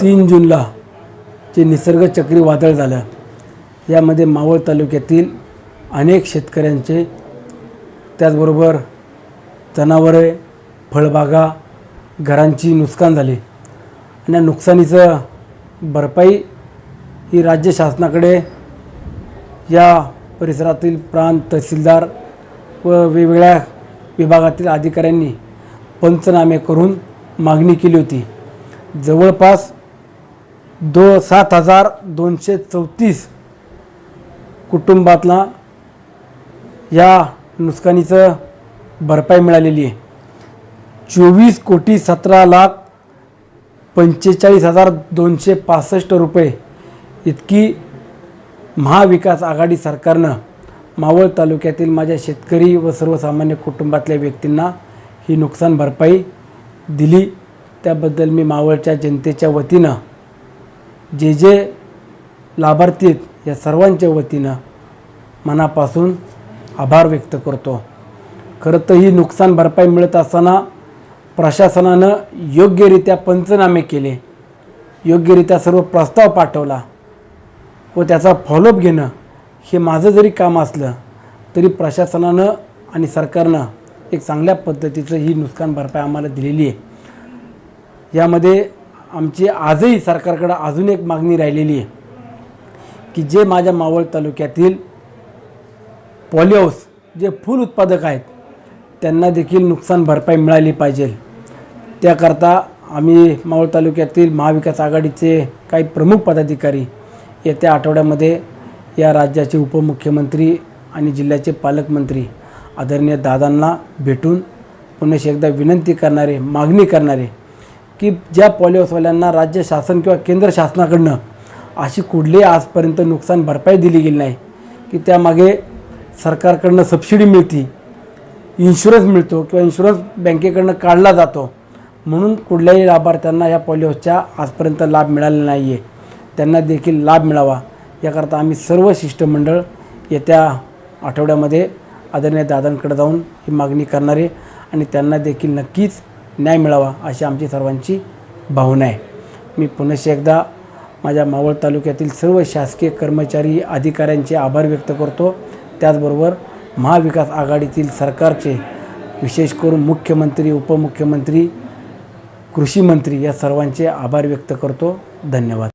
तीन जूनला जे निसर्ग चक्रीवादळ झालं यामध्ये मावळ तालुक्यातील अनेक शेतकऱ्यांचे त्याचबरोबर जनावरे फळबागा घरांची नुकसान झाली. आणि या नुकसानीचं भरपाई ही राज्य शासनाकडे या परिसरातील प्रांत तहसीलदार व वेगवेगळ्या विभागातील अधिकाऱ्यांनी पंचनामे करून मागणी केली होती. जवळपास दो सात हजार दोनशे चौतीस कुटुंबातला या नुकसानीचं भरपाई मिळालेली आहे. चोवीस कोटी सतरा लाख पंचेचाळीस हजार दोनशे पासष्ट रुपये इतकी महाविकास आघाडी सरकारनं मावळ तालुक्यातील माझ्या शेतकरी व सर्वसामान्य कुटुंबातल्या व्यक्तींना ही नुकसान भरपाई दिली. त्याबद्दल मी मावळच्या जनतेच्या वतीनं जे जे लाभार्थी आहेत या सर्वांच्या वतीनं मनापासून आभार व्यक्त करतो. खरं तर ही नुकसान भरपाई मिळत असताना प्रशासनानं योग्यरित्या पंचनामे केले. योग्यरित्या सर्व प्रस्ताव पाठवला व त्याचा फॉलोअप घेणं हे माझं जरी काम असलं तरी प्रशासनानं आणि सरकारनं एक चांगल्या पद्धतीचं ही नुकसान भरपाई आम्हाला दिलेली आहे. यामध्ये आमची आजही सरकारकडं अजून एक मागणी राहिलेली आहे की जे माझ्या मावळ तालुक्यातील पॉलिहाऊस जे फूल उत्पादक आहेत त्यांना देखील नुकसान भरपाई मिळाली पाहिजे. त्याकरता आम्ही मावळ तालुक्यातील महाविकास आघाडीचे काही प्रमुख पदाधिकारी येत्या आठवड्यामध्ये या राज्याचे उपमुख्यमंत्री आणि जिल्ह्याचे पालकमंत्री आदरणीय दादांना भेटून पुन्हा एकदा विनंती करणारे मागणी करणारे की ज्या पॉलिहाऊसवाल्यांना राज्य शासन किंवा केंद्र शासनाकडनं अशी कुठलीही आजपर्यंत नुकसान भरपाई दिली गेली नाही की त्यामागे सरकारकडनं सबसिडी मिळती इन्शुरन्स मिळतो किंवा इन्शुरन्स बँकेकडनं काढला जातो म्हणून कुठल्याही लाभार्थ्यांना या पॉलिओच्या आजपर्यंत लाभ मिळाला नाही आहे त्यांना देखील लाभ मिळावा याकरता आम्ही सर्व शिष्टमंडळ येत्या आठवड्यामध्ये आदरणीय दादांकडे जाऊन ही मागणी करणारे आणि त्यांना देखील नक्कीच न्याय मिळावा अशी आमची सर्वांची भावना आहे. मी पुनश्च एकदा माझ्या मावळ तालुक्यातील सर्व शासकीय कर्मचारी अधिकाऱ्यांचे आभार व्यक्त करतो. त्याचबरोबर महाविकास आघाडीतील सरकारचे विशेष करून मुख्यमंत्री उपमुख्यमंत्री कृषी मंत्री या सर्वांचे आभार व्यक्त करतो. धन्यवाद.